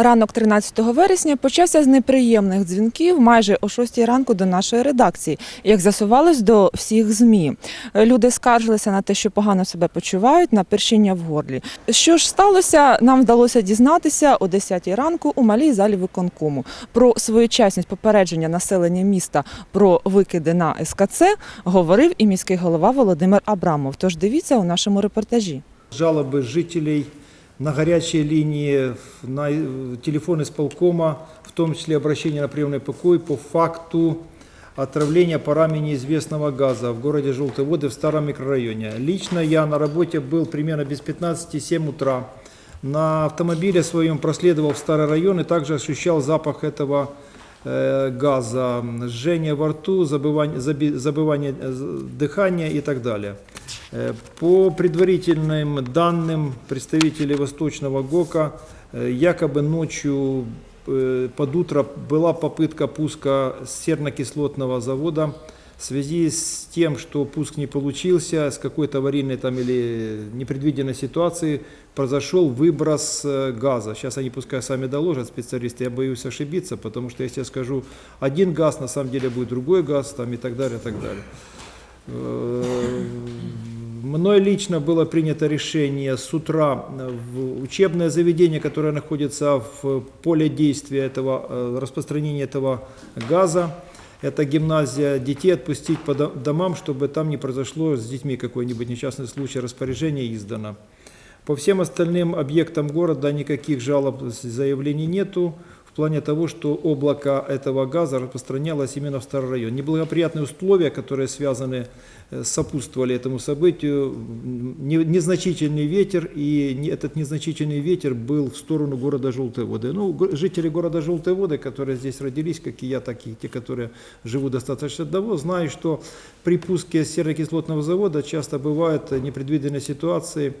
Ранок 13 вересня почався з неприємних дзвінків майже о 6 ранку до нашої редакції, як з'ясувалось до всіх ЗМІ. Люди скаржилися на те, що погано себе почувають, на першіння в горлі. Що ж сталося, нам вдалося дізнатися о 10 ранку у малій залі виконкому. Про своєчасність попередження населення міста про викиди на СКЦ говорив і міський голова Володимир Абрамов. Тож дивіться у нашому репортажі. жалобы жителей на горячие линии, на э, телефон исполкома, в том числе обращение на приемный покой по факту отравления парами неизвестного газа в городе Желтые Воды в старом микрорайоне. Лично я на работе был примерно без 15-7 утра. На автомобиле своем проследовал в старый район и также ощущал запах этого э, газа, жжение во рту, забывание, заби- забывание э, дыхания и так далее. Э, По предварительным данным представителей Восточного ГОКа, э, якобы ночью э, под утро была попытка пуска серно-кислотного завода. В связи с тем, что пуск не получился, с какой-то аварийной там или непредвиденной ситуации произошел выброс газа. Сейчас они пускай сами доложат, специалисты, я боюсь ошибиться, потому что если я скажу один газ, на самом деле будет другой газ там, и так далее, и так далее. Мной лично было принято решение с утра э, в учебное заведение, которое находится в поле действия этого э, распространения этого газа, это гимназия, детей отпустить по до- домам, чтобы там не произошло с детьми какой-нибудь несчастный случай, распоряжение издано. По всем остальным объектам города никаких жалоб, заявлений нету в плане того, что облако этого газа распространялось именно в старый район. Неблагоприятные условия, которые связаны, э, сопутствовали этому событию, незначительный ветер, и этот незначительный ветер был в сторону города Желтые Воды. Ну, жители города Желтые Воды, которые здесь родились, как и я, так и те, которые живут достаточно давно, знают, что при пуске серно-кислотного завода часто бывают э, непредвиденные ситуации,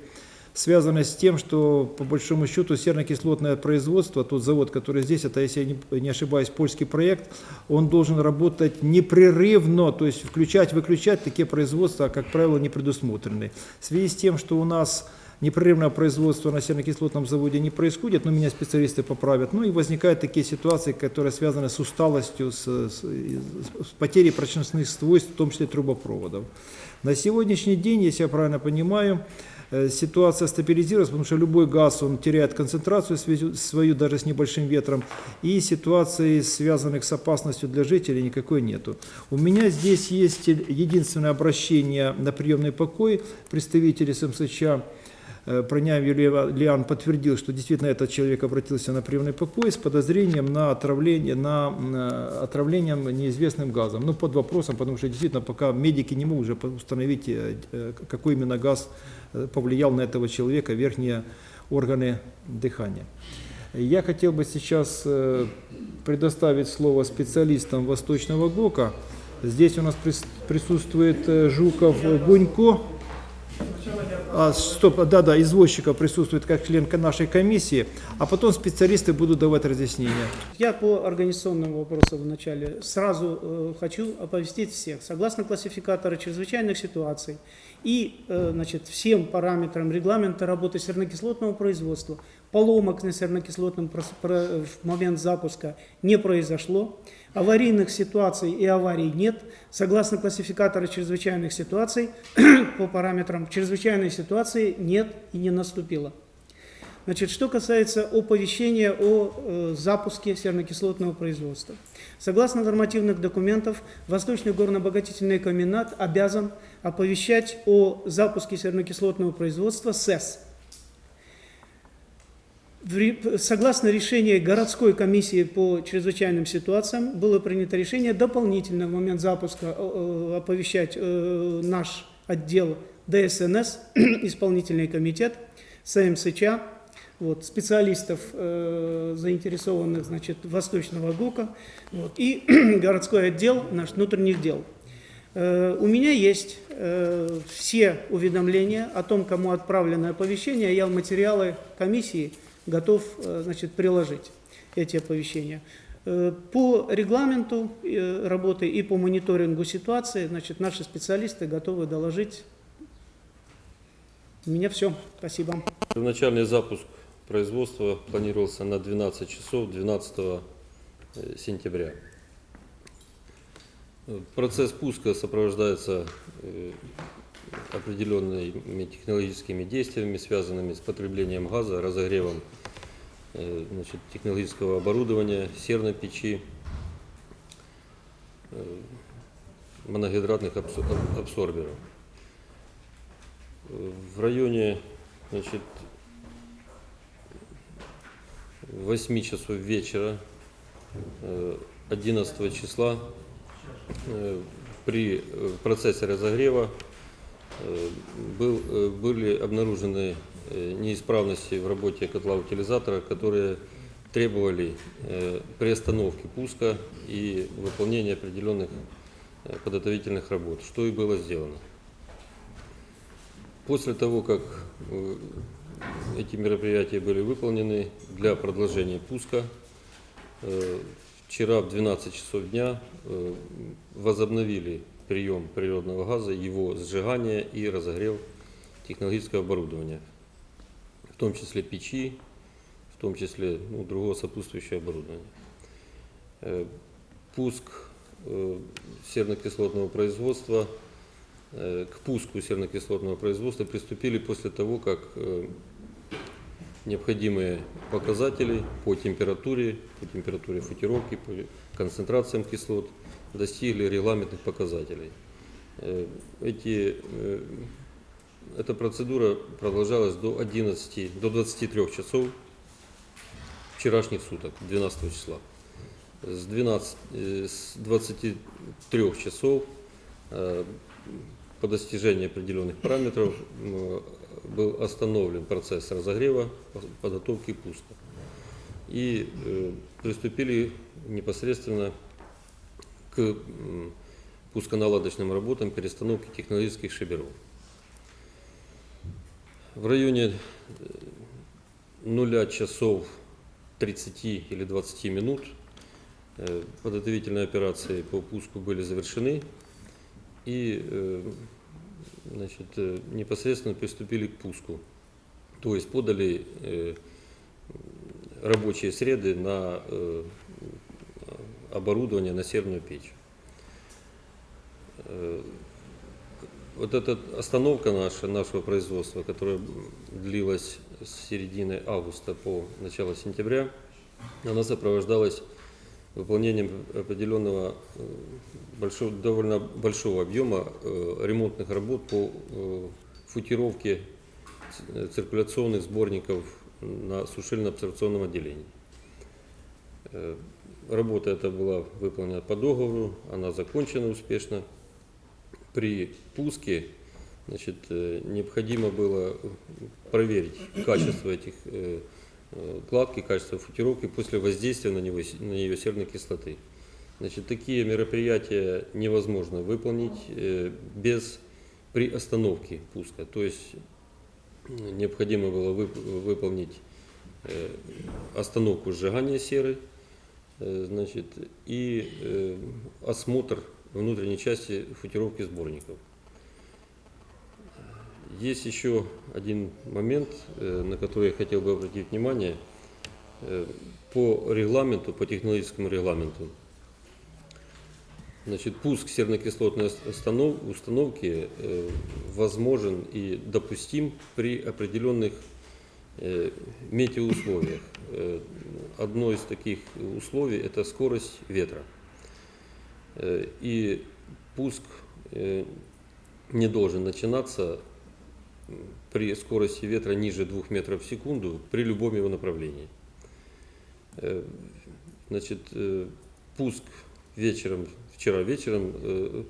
связано с тем, что по большому счету серно-кислотное производство, тот завод, который здесь, это, если я не, ошибаюсь, польский проект, он должен работать непрерывно, то есть включать, выключать такие производства, как правило, не предусмотрены. В связи с тем, что у нас непрерывное производство на серно-кислотном заводе не происходит, но меня специалисты поправят, ну и возникают такие ситуации, которые связаны с усталостью, с, с- с потерей прочностных свойств, в том числе трубопроводов. На сегодняшний день, если я правильно понимаю, ситуация стабилизировалась, потому что любой газ, он теряет концентрацию свою даже с небольшим ветром, и ситуации, связанных с опасностью для жителей, никакой нету. У меня здесь есть единственное обращение на приемный покой, представитель СМСЧ Э, Проняев Юлия Лиан подтвердил, что действительно этот человек обратился на приемный покой с подозрением на отравление, на э, отравлением неизвестным газом. Ну, под вопросом, потому что действительно пока медики не могут уже установить, э, э, какой именно газ э, повлиял на этого человека, верхние органы дыхания. Я хотел бы сейчас э, предоставить слово специалистам Восточного ГОКа. Здесь у нас прис- присутствует э, Жуков э, Гунько. А, стоп, да, да, извозчиков присутствует как член нашей комиссии, а потом специалисты будут давать разъяснения. Я по организационному вопросу вначале сразу э, хочу оповестить всех. Согласно классификатору чрезвычайных ситуаций и э, значит, всем параметрам регламента работы сернокислотного производства, поломок на сернокислотном про- в момент запуска не произошло, аварийных ситуаций и аварий нет. Согласно классификатору чрезвычайных ситуаций, по параметрам чрезвычайной ситуации нет и не наступило. Значит, что касается оповещения о э, запуске сернокислотного производства. Согласно нормативных документов, Восточный горно-обогатительный комбинат обязан оповещать о запуске сернокислотного производства СЭС. Согласно решению городской комиссии по чрезвычайным ситуациям было принято решение дополнительно в момент запуска э, э, оповещать э, наш отдел ДСНС, исполнительный комитет, СМСЧ, вот, специалистов, заинтересованных значит, Восточного ГУКа вот, и городской отдел наш внутренних дел. У меня есть все уведомления о том, кому отправлено оповещение. Я в материалы комиссии готов э, значит, приложить эти оповещения. Э, По регламенту э, работы и по мониторингу ситуации значит, наши специалисты готовы доложить. У меня все. Спасибо. Первоначальный запуск производства планировался на 12 часов 12 э, сентября. Процесс пуска сопровождается определенными технологическими действиями, связанными с потреблением газа, разогревом значит, технологического оборудования, серной печи, э, моногидратных абсо- аб- абсорберов. Э, В районе значит, 8 часов вечера э, 11 числа э, при э, процессе разогрева э, был, э, были обнаружены э, неисправности в работе котла утилизатора, которые требовали э, приостановки пуска и выполнения определенных э, подготовительных работ, что и было сделано. После того, как э, эти мероприятия были выполнены для продолжения пуска, э, вчера в 12 часов дня э, возобновили прием природного газа, его сжигание и разогрев технологического оборудования, в том числе печи, в том числе ну, другого сопутствующего оборудования. Э, Пуск э, серно-кислотного производства э, к пуску серно-кислотного производства приступили после того, как необходимые показатели по температуре, по температуре футировки, по концентрациям кислот достигли регламентных показателей. Эти, эта процедура продолжалась до 11, до 23 часов вчерашних суток, 12 числа. С, 12, э, с 23 часов э, по достижении определенных параметров был остановлен процесс разогрева, по- подготовки к пуску. И э, приступили непосредственно к пусконаладочным работам перестановки технологических шиберов. В районе э, нуля часов 30 или 20 минут э, подготовительные операции по пуску были завершены и э, значит, э, непосредственно приступили к пуску. То есть подали э, рабочие среды на э, оборудование, на серную печь. Вот эта остановка наша, нашего производства, которая длилась с середины августа по начало сентября, она сопровождалась выполнением определенного э, большого, довольно большого объема э, ремонтных работ по э, футировке циркуляционных сборников на сушильно-абсорбционном отделении. Работа эта была выполнена по договору, она закончена успешно. При пуске значит, э, необходимо было проверить качество этих э, э, кладки, качество футировки после воздействия на, него, на нее серной кислоты. Значит, такие мероприятия невозможно выполнить без при остановке пуска. То есть необходимо было вып- выполнить остановку сжигания серы, значит, и осмотр внутренней части футировки сборников. Есть еще один момент, э, на который я хотел бы обратить внимание. Э, По регламенту, по технологическому регламенту, значит, пуск сернокислотной установки э, возможен и допустим при определенных метеоусловиях. Одно из таких условий – это скорость ветра. Э, И пуск э, не должен начинаться при скорости ветра ниже 2 метров в секунду при любом его направлении. Э, Значит, пуск вечером, вчера вечером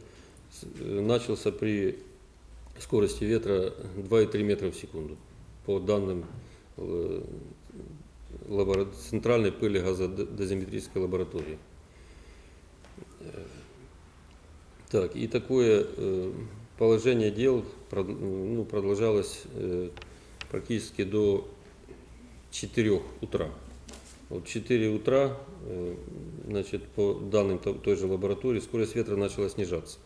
начался при скорости ветра 2,3 метра в секунду по данным Центральной пыли газодозиметрической лаборатории. Так, и такое э, положение дел ну, продолжалось э, практически до 4 утра. Вот 4 утра, э, значит, по данным то- той же лаборатории, скорость ветра начала снижаться.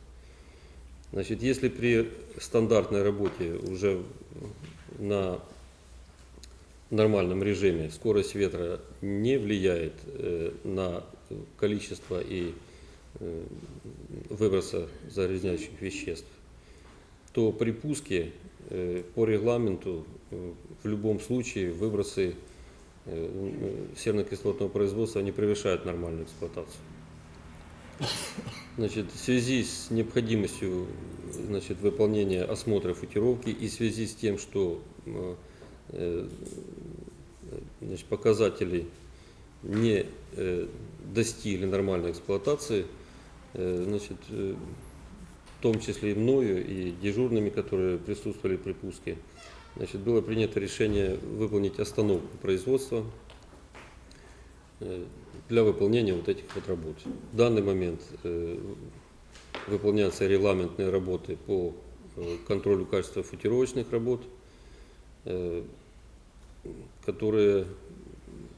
Значит, если при стандартной работе уже на нормальном режиме скорость ветра не влияет на количество и выброса загрязняющих веществ, то при пуске э, по регламенту э, в любом случае выбросы э, серно-кислотного производства не превышают нормальную эксплуатацию. Значит, в связи с необходимостью значит, выполнения осмотра футировки и в связи с тем, что э, э, значит, показатели не э, достигли нормальной эксплуатации, э, значит, э, в том числе и мною, и дежурными, которые присутствовали при пуске, значит, было принято решение выполнить остановку производства э, для выполнения вот этих вот работ. В данный момент э, выполняются регламентные работы по э, контролю качества футировочных работ, э, которые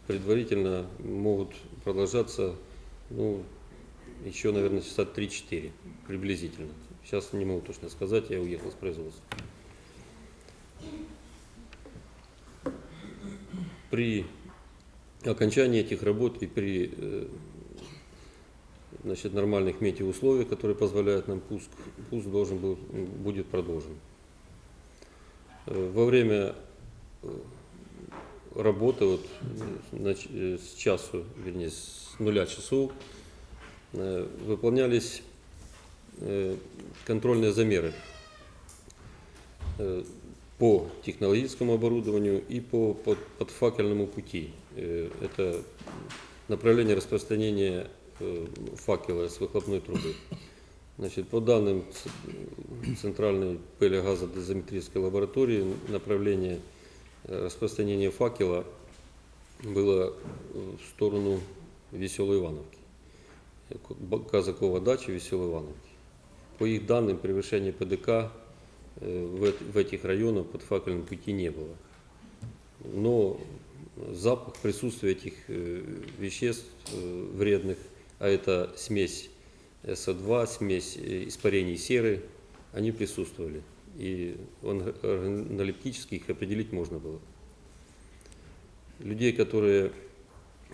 предварительно могут продолжаться ну, еще, наверное, часа 3-4 приблизительно. Сейчас не могу точно сказать, я уехал с производства. При окончании этих работ и при э, значит, нормальных метеоусловиях, которые позволяют нам пуск, пуск должен был, будет продолжен. Э, Во время э, работы вот, с часу, вернее, с нуля часов выполнялись э, контрольные замеры э, по технологическому оборудованию и по под- подфакельному пути. Э, Это направление распространения э, факела с выхлопной трубы. Значит, по данным Центральной пылегазодозиметрической лаборатории, направление э, распространения факела было э, в сторону Веселой Ивановки. Э, Казакова дача Веселой Ивановки. По их данным, превышения ПДК э, в, эт- в этих районах под факельным пути не было. Но запах присутствия этих э, веществ э, вредных, а это смесь СО2, смесь э, испарений серы, они присутствовали. И он- органолептически их определить можно было. Людей, которые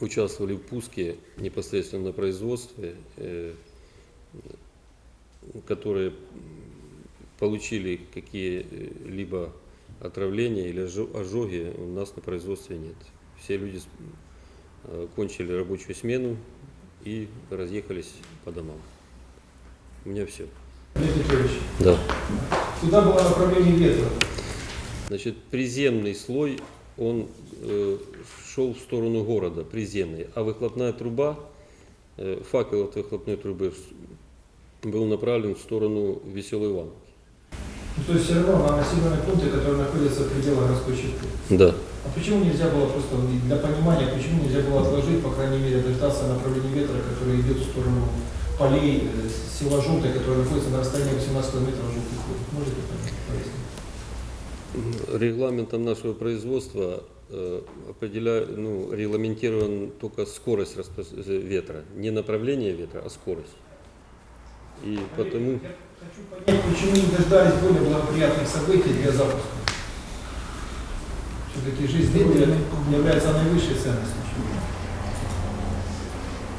участвовали в пуске непосредственно на производстве, э, которые получили какие-либо отравления или ожо- ожоги, у нас на производстве нет. Все люди э, кончили рабочую смену и разъехались по домам. У меня все. Петрович, Да. куда было направление ветра? Значит, приземный слой, он э, шел в сторону города, приземный, а выхлопная труба, э, факел от выхлопной трубы был направлен в сторону Веселой Ивановки. Ну, то есть все равно на населенные пункты, которые находятся в пределах городской. Да. А почему нельзя было просто, для понимания, почему нельзя было отложить, по крайней мере, дождаться направления ветра, который идет в сторону полей э, села Желтое, которое находится на расстоянии 18 километров Желтых вод? Можете пояснить? Регламентом нашего производства э, определя... ну, регламентирован только скорость распро- э, ветра, не направление ветра, а скорость. И потому... Я хочу понять, почему не дождались более благоприятных событий для запуска? Все-таки жизнь здоровья является наивысшей ценностью.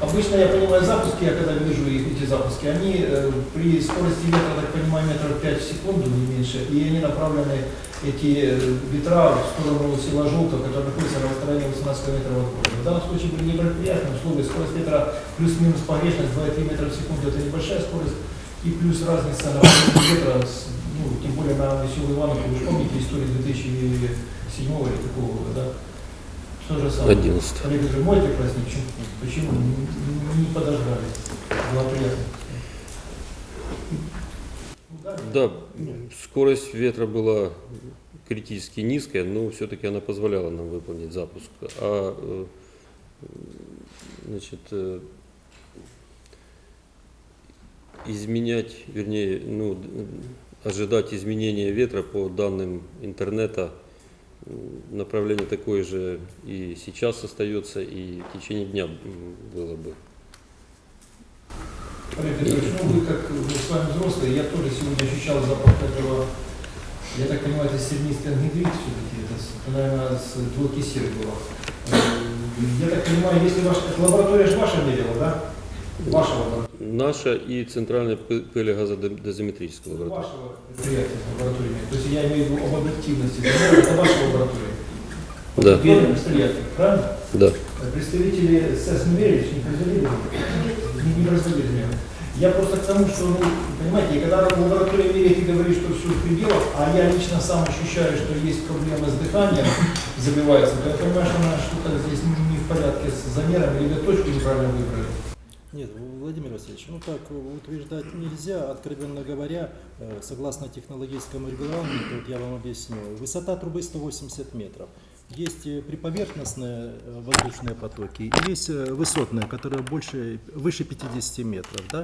Обычно, я понимаю, запуски, я когда вижу эти запуски, они э, при скорости ветра, так понимаю, метров 5 в секунду, не меньше, и они направлены, эти э, ветра, в сторону села Желтого, которое находится на расстоянии 18 километров от города. В данном случае при неблагоприятном условии скорость ветра плюс-минус погрешность 2-3 метра в секунду, это небольшая скорость, и плюс разница направления ветра, ну, тем более на Веселую Ивановку, вы же помните историю 2007 или какого года, да? Что же самое? 11. Олег Петрович, можете прояснить, почему, почему не- подождали? Благоприятно. Да, скорость ветра была критически низкая, но все-таки она позволяла нам выполнить запуск. А э, значит, э, изменять, вернее, ну, ожидать изменения ветра по данным интернета, направление такое же и сейчас остается, и в течение дня было бы. Олег Петрович, ну вы как вы с вами взрослые, я тоже сегодня ощущал запах этого Я так понимаю, это сернистый ангидрид все-таки, это, наверное, с двуокисер было. Я так понимаю, если ваша лаборатория же ваша мерила, да? Ваша лаборатория. Наша и центральная пы- пылегазодозиметрическая лаборатория. Вашего предприятия лаборатории. То есть я имею в виду об объективности. замера, Это ваша лаборатория. Да, Первое предприятие, правильно? да. Представители СЭС не производили, не, не производили меры. Я просто к тому, что, ну, понимаете, когда лаборатория меряет и говорит, что все в пределах, а я лично сам ощущаю, что есть проблемы с дыханием, забивается, то я понимаю, что она что-то здесь не в порядке с замерами, или точку неправильно выбрали. Нет, Владимир Васильевич, ну так утверждать нельзя, откровенно говоря, э, согласно технологическому регламенту, вот я вам объясню, высота трубы 180 метров. Есть э, приповерхностные э, воздушные потоки, есть э, высотные, которые больше, выше 50 метров. Да?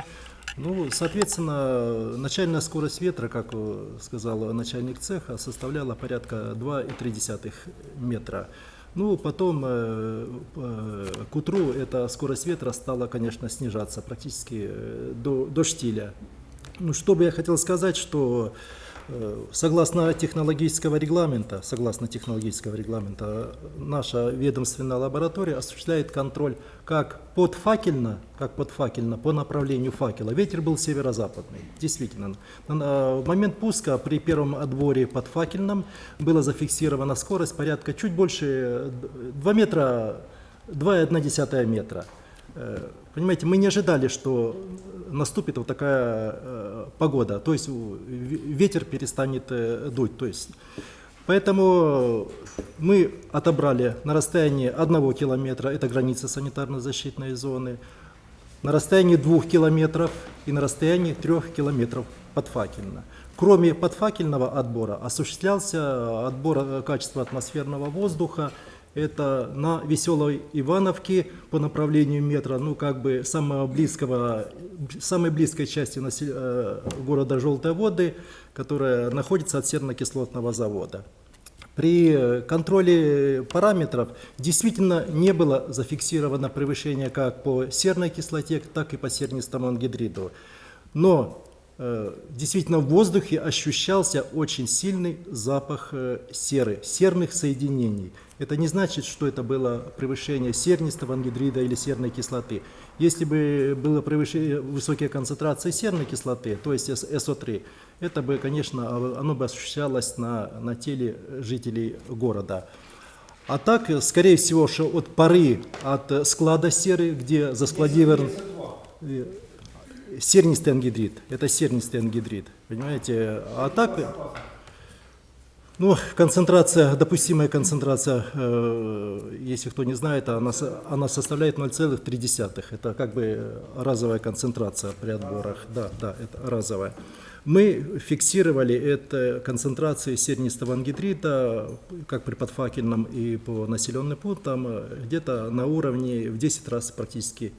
Ну, соответственно, начальная скорость ветра, как сказал начальник цеха, составляла порядка 2,3 метра. Ну, потом э, к утру эта скорость ветра стала, конечно, снижаться практически до, до штиля. Ну, что бы я хотел сказать, что согласно технологического регламента, согласно технологического регламента, наша ведомственная лаборатория осуществляет контроль как подфакельно, как подфакельно по направлению факела. Ветер был северо-западный, действительно. В момент пуска при первом отборе под факельном была зафиксирована скорость порядка чуть больше 2 метра, 2,1 метра. Э, Понимаете, мы не ожидали, что наступит вот такая э, погода, то есть ветер перестанет э, дуть. То есть, поэтому мы отобрали на расстоянии одного километра, это граница санитарно-защитной зоны, на расстоянии двух километров и на расстоянии трех километров подфакельно. Кроме подфакельного отбора осуществлялся отбор качества атмосферного воздуха. Это на Веселой Ивановке по направлению метра, ну как бы самого близкого, самой близкой части насел- э, города Желтые воды, которая находится от серно-кислотного завода. При контроле параметров действительно не было зафиксировано превышение как по серной кислоте, так и по сернистому ангидриду. Но э, действительно в воздухе ощущался очень сильный запах э, серы, серных соединений. Это не значит, что это было превышение сернистого ангидрида или серной кислоты. Если бы было превышение высокие концентрации серной кислоты, то есть С- СО3, это бы, конечно, а- оно бы ощущалось на, на теле жителей города. А так, скорее всего, что от поры, от склада серы, где заскладирован э, сернистый ангидрид, это сернистый ангидрид, понимаете? А так, ну, концентрация, допустимая концентрация, э, если кто не знает, она, она составляет 0,3. Это как бы разовая концентрация при отборах. Да, да, это разовая. Мы фиксировали это концентрации сернистого ангидрита, как при подфакельном и по населенным пунктам, где-то на уровне в 10 раз практически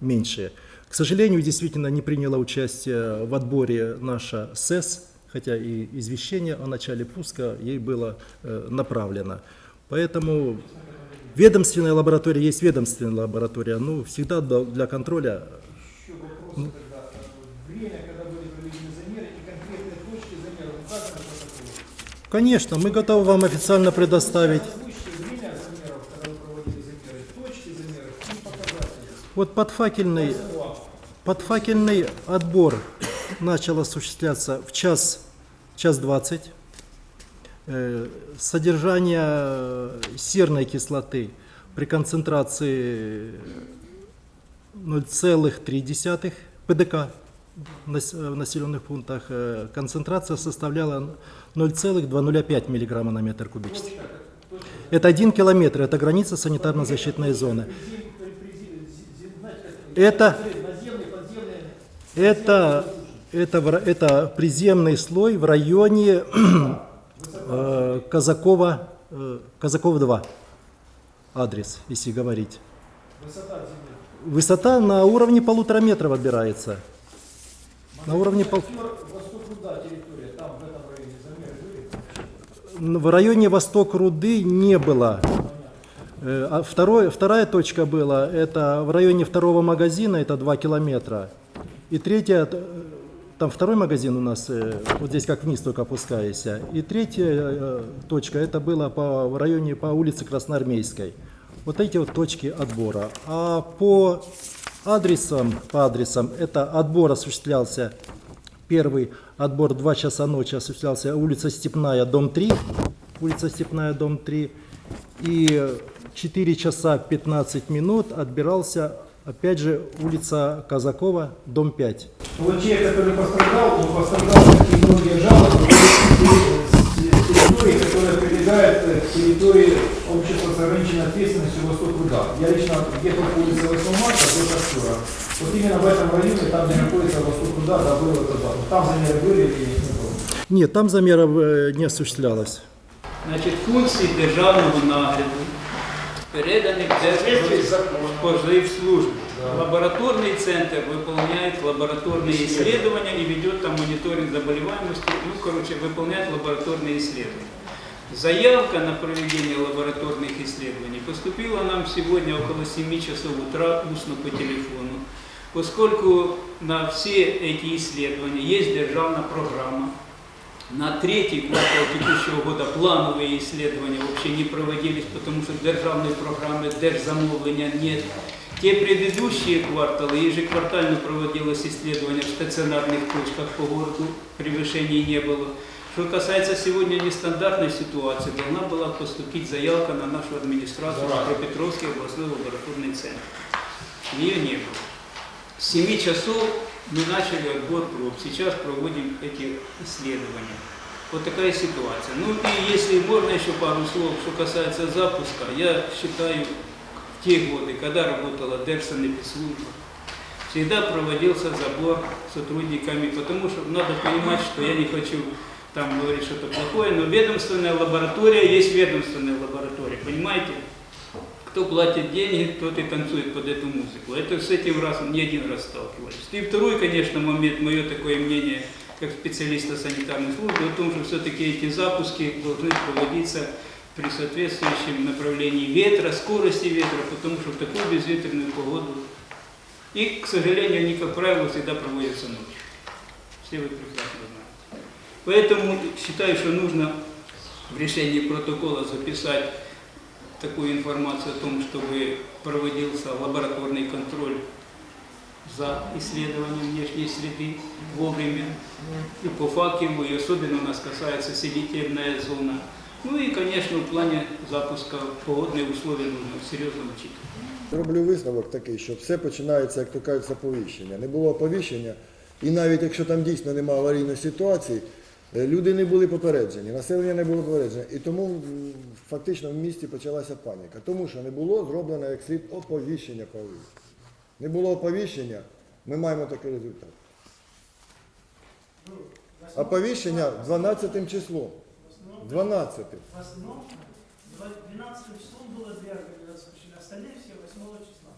меньше. К сожалению, действительно не приняла участие в отборе наша СЭС, хотя и извещение о начале пуска ей было э, направлено. Поэтому ведомственная лаборатория есть ведомственная лаборатория, ну, всегда для контроля Еще вопросы тогда. Время, когда были проведены замеры и конкретные точки замеров указаны протоколе. Конечно, мы готовы вам официально предоставить. Когда. Вот подфакельный, подфакельный отбор начал осуществляться в час, час 20. Э, Содержание серной кислоты при концентрации 0,3 ПДК в нас- в населенных пунктах э, концентрация составляла 0,205 мг на метр кубический. Это один километр, это граница санитарно-защитной зоны. Это, это, это, это приземный слой в районе э, Казакова, э, Казакова 2. Адрес, если говорить. Высота на уровне полутора метров отбирается. На уровне пол... Там в районе Восток Руды не было. Э, А второй, вторая точка была, это в районе второго магазина, это 2 километра. И третья, там второй магазин у нас, э, вот здесь как вниз только опускаясь. И третья э, точка, это было по, в районе по улице Красноармейской. Вот эти вот точки отбора. А по адресам, по адресам, это отбор осуществлялся, первый отбор 2 часа ночи осуществлялся улица Степная, дом 3, улица Степная, дом 3. И 4 часа 15 минут отбирался, опять же, улица Казакова, дом 5. Вот человек, который пострадал, он пострадал, как и многие жалобы, с территории, которая прилегает к территории общества с ограниченной ответственностью Восток Руда. Я лично ехал по улице 8 марта до Костера. Вот именно в этом районе, там, где находится Восток Руда, да, был этот дом. Там замеры были или их не было? Нет, там замеров э, не осуществлялось. Значить, функції державного нагляду передані Держспоживслужбі. Лабораторный центр выполняет лабораторные исследования и ведет там мониторинг заболеваемости, ну, короче, выполняет лабораторные исследования. Заявка на проведение лабораторных исследований поступила нам сегодня около 7 часов утра устно по телефону. Поскольку на все эти исследования есть державная программа, на третий квартал текущего года плановые исследования вообще не проводились, потому что державной программы, держзамовления нет. Те предыдущие кварталы ежеквартально проводилось исследование в стационарных точках по городу, превышений не было. Что касается сегодня нестандартной ситуации, должна была поступить заявка на нашу администрацию Петровский областной лабораторный центр. Ее не было. С 7 часов мы начали отбор проб, сейчас проводим эти исследования. Вот такая ситуация. Ну и если можно еще пару слов, что касается запуска, я считаю, те годы, когда работала Держсанэпидслужба, всегда проводился забор сотрудниками, потому что надо понимать, что я не хочу там говорить что-то плохое, но ведомственная лаборатория есть ведомственная лаборатория, понимаете? Кто платит деньги, тот и танцует под эту музыку. Это с этим раз не один раз сталкивались. И второй, конечно, момент, мое такое мнение, как специалиста санитарной службы, о том, что все-таки эти запуски должны проводиться при соответствующем направлении ветра, скорости ветра, потому что в такую безветренную погоду. И, к сожалению, они, как правило, всегда проводятся ночью. Все вы прекрасно знаете. Поэтому считаю, что нужно в решении протокола записать такую информацию о том, чтобы проводился лабораторный контроль за исследованием внешней среды вовремя и по факелу, и особенно у нас касается селительная зона. Ну и, конечно, в плане запуска погодные условия нужно серьезно учитывать. Роблю висновок такий, що все починається, як то кажуть, з оповіщення. Не було оповіщення, і навіть якщо там дійсно немає аварійної ситуації, е, люди не були попереджені, населення не було попереджено. І тому фактично в місті почалася паніка. Тому що не було зроблено як слід оповіщення про. Не було оповіщення, ми маємо такий результат. Оповіщення 12 числом. 12. В основном 12 числом было две организации, остальные все 8 числа.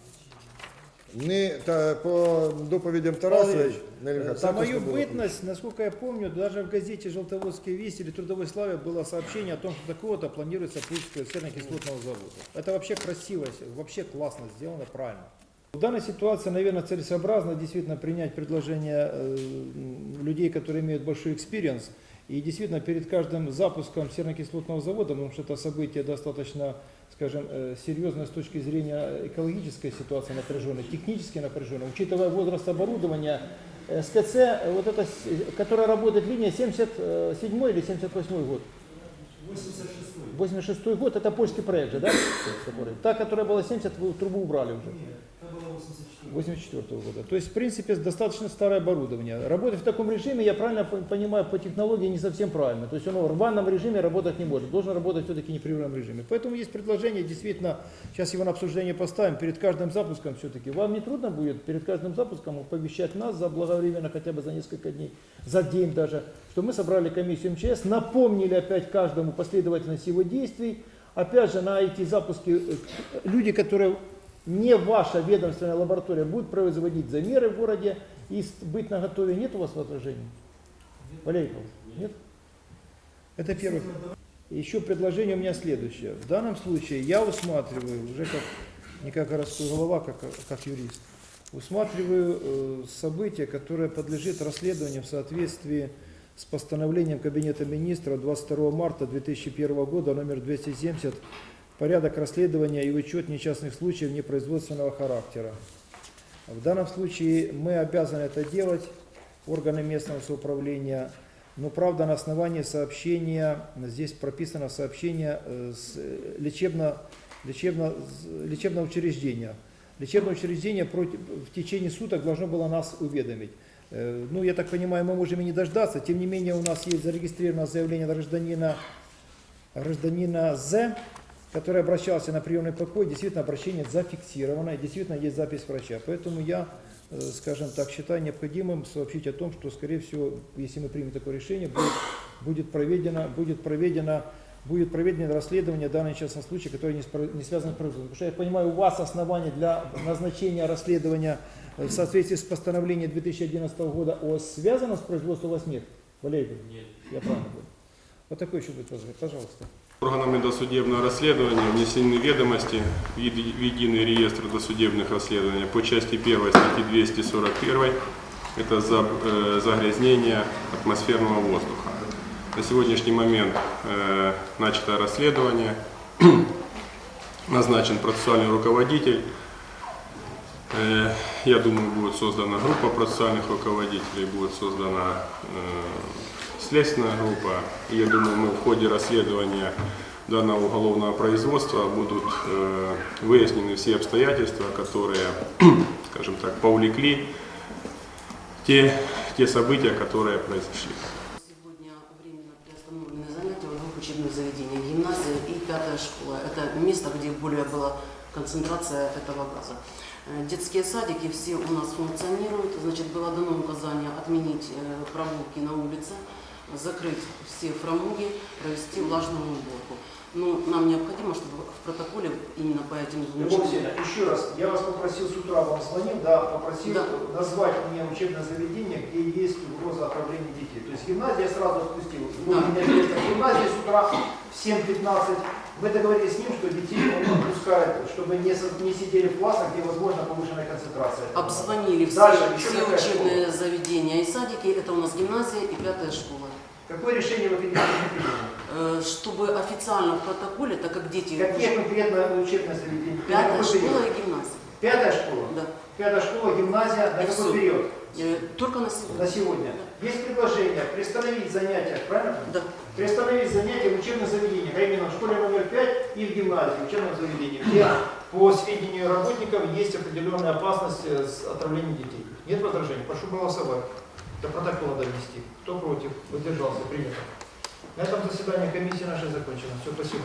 Не, та, по доповідям Тарасович, Э, За мою бытность, насколько я помню, даже в газете «Желтоводские вести» или «Трудовой славе» было сообщение о том, что такого-то планируется пуск серно-кислотного завода. Это вообще красиво, вообще классно сделано, правильно. В данной ситуации, наверное, целесообразно действительно принять предложение э, людей, которые имеют большой экспириенс, и действительно перед каждым запуском серно-кислотного завода, потому что это событие достаточно, скажем, э, серьезное с точки зрения экологической ситуации напряженной, технически напряженной, учитывая возраст оборудования, э, СКЦ, вот это, которая работает линия 77 или 78 год? 86 год, это польский проект же, да? Та, которая была 70, вы трубу убрали уже. 84 года. То есть, в принципе, достаточно старое оборудование. Работать в таком режиме, я правильно по- понимаю, по технологии не совсем правильно. То есть оно в рваном режиме работать не может. Должен работать все-таки в непрерывном режиме. Поэтому есть предложение, действительно, сейчас его на обсуждение поставим, перед каждым запуском все-таки. Вам не трудно будет перед каждым запуском оповещать нас заблаговременно, хотя бы за несколько дней, за день даже, что мы собрали комиссию МЧС, напомнили опять каждому последовательность его действий. Опять же, на эти запуски э, люди, которые не ваша ведомственная лаборатория будет производить замеры в городе и быть на готове. Нет у вас возражений? Валерий Павлович, нет? Это первое. Еще предложение у меня следующее. В данном случае я усматриваю, уже как, не как городской голова, как, как юрист, усматриваю э, событие, которое подлежит расследованию в соответствии с постановлением Кабинета министров 22 марта 2001 года номер 270 порядок расследования и учет несчастных случаев непроизводственного характера. В данном случае мы обязаны это делать, органы местного самоуправления, но правда на основании сообщения, здесь прописано сообщение э, с э, лечебно, лечебно, лечебного учреждения. Лечебное учреждение в течение суток должно было нас уведомить. Э, Ну, я так понимаю, мы можем и не дождаться. Тем не менее, у нас есть зарегистрировано заявление гражданина, гражданина З, который обращался на приемный покой. Действительно, обращение зафиксировано, и действительно есть запись врача. Поэтому я, э, скажем так, считаю необходимым сообщить о том, что, скорее всего, если мы примем такое решение, будет, будет проведено, будет проведено будет проведено расследование данного несчастного случая, который не, спро- не связан с производством. Потому что я понимаю, у вас основания для назначения расследования э, в соответствии с постановлением 2011 года о связанном с производством у вас нет. Валерий? Нет. Я правильно понял. Вот такой еще будет вопрос. Пожалуйста. Органами досудебного расследования внесены ведомости в еди- в единый реестр досудебных расследований по части 1 статьи 241. Это э, загрязнение атмосферного воздуха. На сегодняшний момент э, начато расследование, назначен процессуальный руководитель. Э, я думаю, будет создана группа процессуальных руководителей, будет создана э, следственная группа. Я думаю, мы в ходе расследования данного уголовного производства будут э, выяснены все обстоятельства, которые, скажем так, повлекли те, те события, которые произошли. Сегодня временно приостановлены занятия в двух учебных заведениях, гимназия и пятая школа. Это место, где более была концентрация этого газа. Э, Детские садики все у нас функционируют, значит, было дано указание отменить э, прогулки на улице, закрыть все фрамуги, провести влажную уборку. Но нам необходимо, чтобы в протоколе именно по этим Васильевна, еще раз, я вас попросил с утра, вам звонил, да, попросил Да. назвать мне учебное заведение, где есть угроза отравления детей. То есть гимназия сразу отпустил. Да. У меня есть гимназия с утра в 7.15. Вы договорились с ним, что детей он отпускает, чтобы не, не сидели в классах, где возможна повышенная концентрация. Обзвонили все, Дальше, все учебные заведения и садики. Это у нас гимназия и пятая школа. Какое решение вы приняли? Э, чтобы официально в протоколе, так как дети... Какие конкретно учебные заведения? Пятая школа и гимназия. Пятая школа? Да. Пятая школа, гимназия, на И какой период? Э, Только на сегодня. На сегодня. Есть предложение приостановить занятия, правильно? Да. Приостановить занятия в учебных заведениях, а именно в школе номер 5 и в гимназии, в учебном заведении, где, по сведению работников, есть определенная опасность э, с отравлением детей. Нет возражений? Прошу голосовать. До протокола донести. Кто против? Выдержался? Принято. На этом заседание комиссии нашей закончено. Все, спасибо.